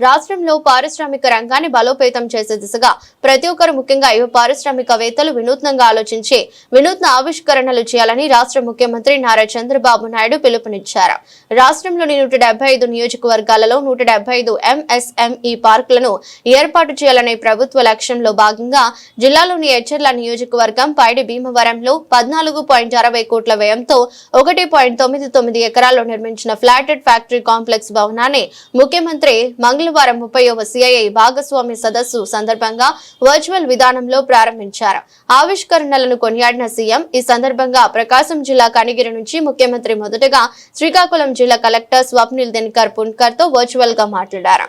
రాష్ట్రంలో పారిశ్రామిక రంగాన్ని బలోపేతం చేసే దిశగా ప్రతి ఒక్కరు ముఖ్యంగా యువ పారిశ్రామికవేత్తలు వినూత్నంగా ఆలోచించి వినూత్న ఆవిష్కరణలు చేయాలని రాష్ట్ర ముఖ్యమంత్రి నారా చంద్రబాబు నాయుడు పిలుపునిచ్చారు. రాష్ట్రంలోని నూట నియోజకవర్గాలలో నూట ఎంఎస్ఎంఈ పార్కులను ఏర్పాటు చేయాలనే ప్రభుత్వ లక్ష్యంలో భాగంగా జిల్లాలోని ఎచ్చర్ల నియోజకవర్గం పైడి భీమవరంలో పద్నాలుగు పాయింట్ అరవై కోట్ల వ్యయంతో ఒకటి పాయింట్ తొమ్మిది తొమ్మిది ఎకరాల్లో నిర్మించిన ఫ్లాటెడ్ ఫ్యాక్టరీ కాంప్లెక్స్ భవనాన్ని ముఖ్యమంత్రి మంగళవారం ముప్పైవ సిఐఐ భాగస్వామ్య సదస్సు సందర్భంగా వర్చువల్ విధానంలో ప్రారంభించారు. ఆవిష్కరణలను కొనియాడిన సీఎం ఈ సందర్భంగా ప్రకాశం జిల్లా కనిగిరి నుంచి ముఖ్యమంత్రి మొదటగా శ్రీకాకుళం జిల్లా కలెక్టర్ స్వప్నిల్ దినకర్ పున్కర్తో వర్చువల్గా మాట్లాడారు.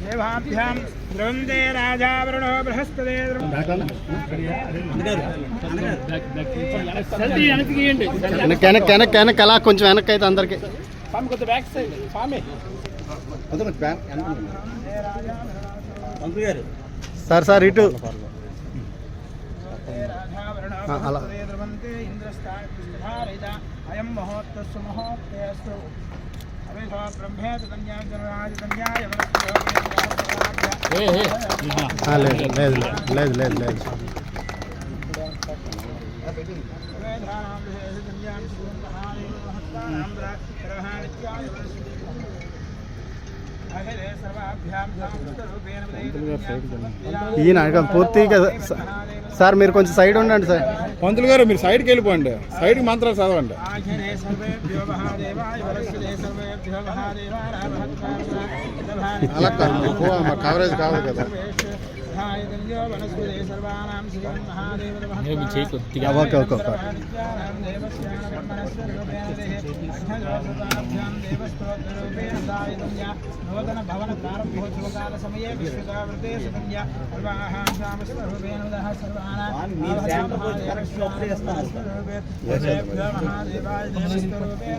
దేవాభ్యాం ద్రవందే రాజావరుణో బృహస్పదే వెనక్కి వెనక్కి వెనక్కి వెనక్కి అలా కొంచెం వెనక్కి అయితే అందరికి. స్వామి కొంచెం బ్యాక్ సైడ్ స్వామి సార్ సార్ ఇటు. అలా. లేదు లేదు లేదు లేదు లేదు ఈయన పూర్తిగా సార్ మీరు కొంచెం సైడ్ ఉండండి సార్. పంతులు గారు మీరు సైడ్కి వెళ్ళిపోండి. సైడ్కి మంత్రాలు చదవండి. అలా కాదు ఎక్కువ మా కవరేజ్ కాదు కదా. ఓకే ఓకే ఓకే నూతన భవన ప్రారంభోత్సవకాల సమయే విశ్వకావృతే సుకన్య సర్వాహాం శ్యామస్వరూపేణ ఉదః సర్వాణాం మహాదేవాయ దేవస్వరూపేణ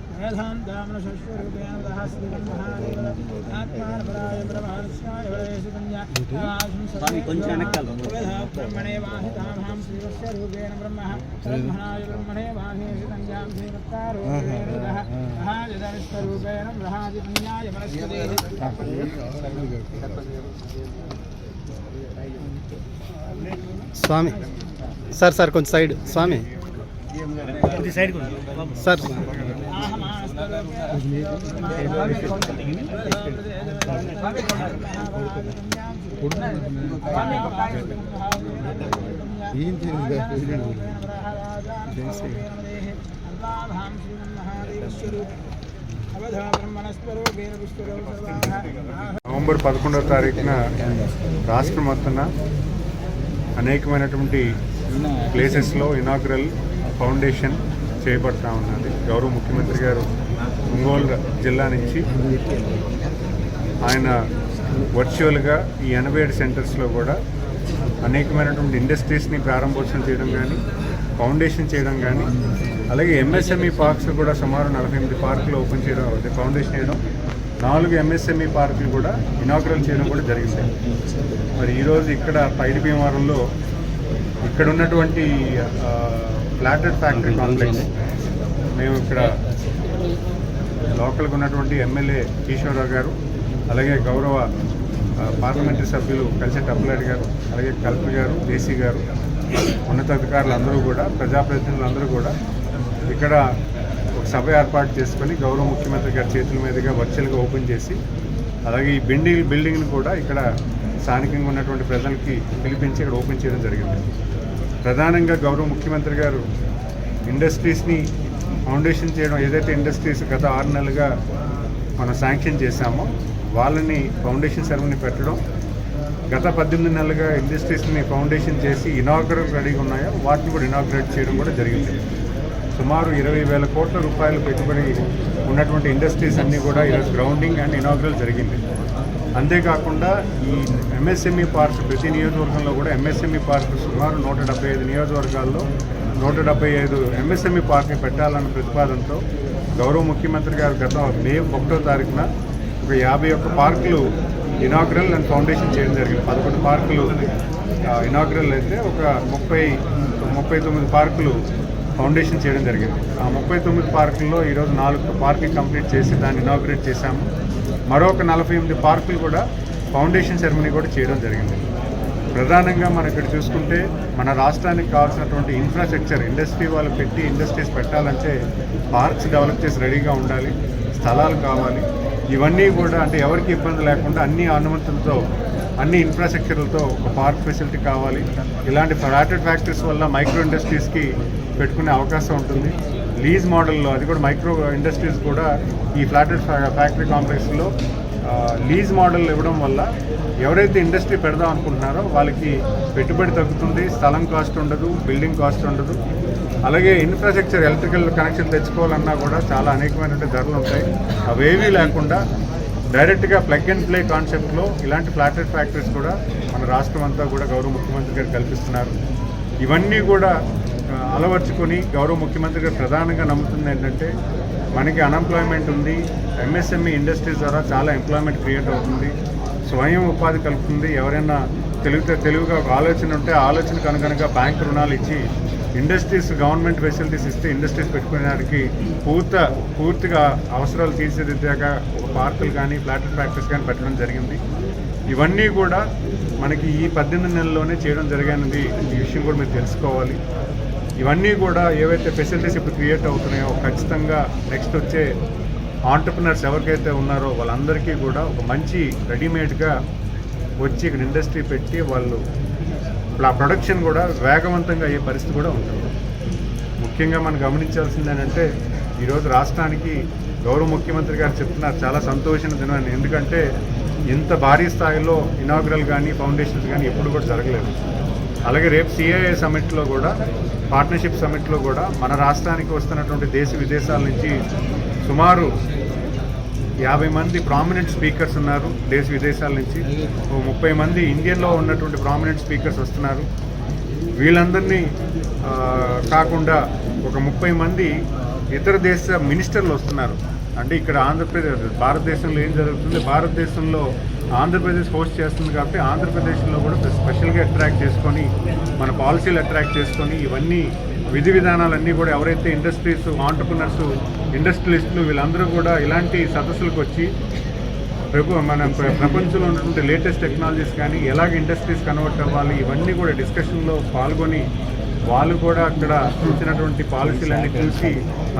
స్వామి కొంచెం బ్రహ్మణే వాహితామహం శ్రీవస్య రూపేణ బ్రహ్మ బ్రహ్మణాయ బ్రహ్మణే వాహేషు కన్యాం శ్రీవత్తారూపేణ మహాజదవిశ్వరూపేణ బ్రహాది కన్యాయ వనస్పదేః స్వామి సార్ సార్ కొంచెం సైడ్ స్వామి సార్ నవంబర్ పదకొండవ తారీఖున రాష్ట్రం మొత్తాన అనేకమైనటువంటి ప్లేసెస్లో ఇనాగ్రల్ ఫౌండేషన్ చేపడతా ఉన్నది. గౌరవ ముఖ్యమంత్రి గారు ఒంగోలు జిల్లా నుంచి ఆయన వర్చువల్గా ఈ ఎనభై ఏడు సెంటర్స్లో కూడా అనేకమైనటువంటి ఇండస్ట్రీస్ని ప్రారంభోత్సవం చేయడం కానీ ఫౌండేషన్ చేయడం కానీ అలాగే ఎంఎస్ఎంఈ పార్క్స్ కూడా సుమారు నలభై ఎనిమిది పార్కులు ఓపెన్ చేయడం ఫౌండేషన్ చేయడం నాలుగు ఎంఎస్ఎంఈ పార్కులు కూడా ఇనాగ్రల్ చేయడం కూడా జరిగింది. మరి ఈరోజు ఇక్కడ పైడి భీమవరంలో ఇక్కడ ఉన్నటువంటి ఫ్లాటెడ్ ఫ్యాక్టరీ కాంప్లెక్స్ మేము ఇక్కడ లోకల్గా ఉన్నటువంటి ఎమ్మెల్యే కిషోరావు గారు అలాగే గౌరవ పార్లమెంటరీ సభ్యులు కలిసెట్ అప్పలాడి గారు అలాగే కల్పు గారు జేసీ గారు ఉన్నతాధికారులు అందరూ కూడా ప్రజాప్రతినిధులు అందరూ కూడా ఇక్కడ ఒక సభ ఏర్పాటు చేసుకొని గౌరవ ముఖ్యమంత్రి గారి చేతుల మీదుగా వర్చువల్గా ఓపెన్ చేసి అలాగే ఈ బిల్డింగ్ బిల్డింగ్ని కూడా ఇక్కడ స్థానికంగా ఉన్నటువంటి ప్రజలకి పిలిపించి ఇక్కడ ఓపెన్ చేయడం జరిగింది. ప్రధానంగా గౌరవ ముఖ్యమంత్రి గారు ఇండస్ట్రీస్ని ఫౌండేషన్ చేయడం ఏదైతే ఇండస్ట్రీస్ గత ఆరు నెలలుగా మనం శాంక్షన్ చేశామో వాళ్ళని ఫౌండేషన్ సెరమనీ పెట్టడం గత పద్దెనిమిది నెలలుగా ఇండస్ట్రీస్ని ఫౌండేషన్ చేసి ఇనాగ్రేట్ రెడీగా ఉన్నాయో వాటిని కూడా ఇనాగ్రేట్ చేయడం కూడా జరిగింది. సుమారు ఇరవై వేల కోట్ల రూపాయలు పెట్టుబడి ఉన్నటువంటి ఇండస్ట్రీస్ అన్నీ కూడా ఈరోజు గ్రౌండింగ్ అండ్ ఇనాగ్రల్ జరిగింది. అంతేకాకుండా ఈ ఎంఎస్ఎంఈ పార్క్స్ ప్రతి నియోజకవర్గంలో కూడా ఎంఎస్ఎంఈ పార్క్ సుమారు నూట డెబ్బై ఐదు నియోజకవర్గాల్లో నూట డెబ్బై ఐదు ఎంఎస్ఎంఈ పార్క్ పెట్టాలన్న ప్రతిపాదనతో గౌరవ ముఖ్యమంత్రి గారు గత మే ఒకటో తారీఖున ఒక యాభై ఒక్క పార్కులు ఇనాగ్రల్ అండ్ ఫౌండేషన్ చేయడం జరిగింది. పదకొండు పార్కులు ఇనాగ్రల్ అయితే ఒక ముప్పై ముప్పై తొమ్మిది పార్కులు ఫౌండేషన్ చేయడం జరిగింది. ఆ ముప్పై తొమ్మిది పార్కుల్లో ఈరోజు నాలుగు పార్కులు కంప్లీట్ చేసి దాన్ని ఇనాగ్రేట్ చేశాము. మరొక నలభై ఎనిమిది పార్కులు కూడా ఫౌండేషన్ సెరమనీ కూడా చేయడం జరిగింది. ప్రధానంగా మనం ఇక్కడ చూసుకుంటే మన రాష్ట్రానికి కావాల్సినటువంటి ఇన్ఫ్రాస్ట్రక్చర్ ఇండస్ట్రీ వాళ్ళు పెట్టి ఇండస్ట్రీస్ పెట్టాలంటే పార్క్స్ డెవలప్ చేసి రెడీగా ఉండాలి స్థలాలు కావాలి. ఇవన్నీ కూడా అంటే ఎవరికి ఇబ్బంది లేకుండా అన్ని అనుమతులతో అన్ని ఇన్ఫ్రాస్ట్రక్చర్లతో ఒక పార్క్ ఫెసిలిటీ కావాలి. ఇలాంటి ఫ్లాటెడ్ ఫ్యాక్టరీస్ వల్ల మైక్రో ఇండస్ట్రీస్కి పెట్టుకునే అవకాశం ఉంటుంది. లీజ్ మోడల్లో అది కూడా మైక్రో ఇండస్ట్రీస్ కూడా ఈ ఫ్లాటెడ్ ఫ్యాక్టరీ కాంప్లెక్స్లో లీజ్ మోడల్ ఇవ్వడం వల్ల ఎవరైతే ఇండస్ట్రీ పెడదాం అనుకుంటున్నారో వాళ్ళకి పెట్టుబడి తగ్గుతుంది స్థలం కాస్ట్ ఉండదు బిల్డింగ్ కాస్ట్ ఉండదు. అలాగే ఇన్ఫ్రాస్ట్రక్చర్ ఎలక్ట్రికల్ కనెక్షన్ తెచ్చుకోవాలన్నా కూడా చాలా అనేకమైనటువంటి ధరలు ఉంటాయి. అవేవీ లేకుండా డైరెక్ట్గా ప్లగ్ అండ్ ప్లే కాన్సెప్ట్లో ఇలాంటి ఫ్లాటెడ్ ఫ్యాక్టరీస్ కూడా మన రాష్ట్రం అంతా కూడా గౌరవ ముఖ్యమంత్రి గారు కల్పిస్తున్నారు. ఇవన్నీ కూడా అలవర్చుకొని గౌరవ ముఖ్యమంత్రి గారు ప్రధానంగా నమ్ముతుంది ఏంటంటే మనకి అన్ఎంప్లాయ్మెంట్ ఉంది ఎంఎస్ఎంఈ ఇండస్ట్రీస్ ద్వారా చాలా ఎంప్లాయ్మెంట్ క్రియేట్ అవుతుంది స్వయం ఉపాధి కలుగుతుంది. ఎవరైనా తెలివితే తెలివిగా ఒక ఆలోచన ఉంటే ఆలోచన ఆలోచనకు అనుగుణంగా బ్యాంక్ రుణాలు ఇచ్చి ఇండస్ట్రీస్ గవర్నమెంట్ ఫెసిలిటీస్ ఇస్తే ఇండస్ట్రీస్ పెట్టుకునేదానికి పూర్త పూర్తిగా అవసరాలు తీర్చిదిద్దాక ఒక పార్కులు కానీ ఫ్లాటర్ ఫ్యాక్టరీస్ కానీ పెట్టడం జరిగింది. ఇవన్నీ కూడా మనకి ఈ పద్దెనిమిది నెలల్లోనే చేయడం జరిగినది ఈ విషయం కూడా మీరు తెలుసుకోవాలి. ఇవన్నీ కూడా ఏవైతే ఫెసిలిటీస్ ఇప్పుడు క్రియేట్ అవుతున్నాయో ఖచ్చితంగా నెక్స్ట్ వచ్చే ఆంటర్ప్రినర్స్ ఎవరికైతే ఉన్నారో వాళ్ళందరికీ కూడా ఒక మంచి రెడీమేడ్గా వచ్చి ఇక్కడ ఇండస్ట్రీ పెట్టి వాళ్ళు ఆ ప్రొడక్షన్ కూడా వేగవంతంగా అయ్యే పరిస్థితి కూడా ఉంటుంది. ముఖ్యంగా మనం గమనించాల్సింది ఏంటంటే ఈరోజు రాష్ట్రానికి గౌరవ ముఖ్యమంత్రి గారు చెప్తున్నారు చాలా సంతోషమైన దినాన్ని. ఎందుకంటే ఇంత భారీ స్థాయిలో ఇనాగ్రల్ కానీ ఫౌండేషన్స్ కానీ ఎప్పుడు కూడా జరగలేదు. అలాగే రేపు సిఐఏ సమిట్లో కూడా పార్ట్నర్షిప్ సమిట్లో కూడా మన రాష్ట్రానికి వస్తున్నటువంటి దేశ విదేశాల నుంచి సుమారు యాభై మంది ప్రామినెంట్ స్పీకర్స్ ఉన్నారు. దేశ విదేశాల నుంచి ఓ ముప్పై మంది ఇండియన్లో ఉన్నటువంటి ప్రామినెంట్ స్పీకర్స్ వస్తున్నారు. వీళ్ళందరినీ కాకుండా ఒక ముప్పై మంది ఇతర దేశ మినిస్టర్లు వస్తున్నారు. అంటే ఇక్కడ ఆంధ్రప్రదేశ్ భారతదేశంలో ఏం జరుగుతుంది? భారతదేశంలో ఆంధ్రప్రదేశ్ హోస్ట్ చేస్తుంది కాబట్టి ఆంధ్రప్రదేశ్లో కూడా స్పెషల్గా అట్రాక్ట్ చేసుకొని మన పాలసీలు అట్రాక్ట్ చేసుకొని ఇవన్నీ విధి విధానాలన్నీ కూడా ఎవరైతే ఇండస్ట్రీస్ ఆంటర్ప్రినర్స్ ఇండస్ట్రియలిస్టులు వీళ్ళందరూ కూడా ఇలాంటి సదస్సులకు వచ్చి ప్రభు మన ప్రపంచంలో ఉన్నటువంటి లేటెస్ట్ టెక్నాలజీస్ కానీ ఎలాగ ఇండస్ట్రీస్ కన్వర్ట్ అవ్వాలి ఇవన్నీ కూడా డిస్కషన్లో పాల్గొని వాళ్ళు కూడా అక్కడ చూసినటువంటి పాలసీలన్నీ చూసి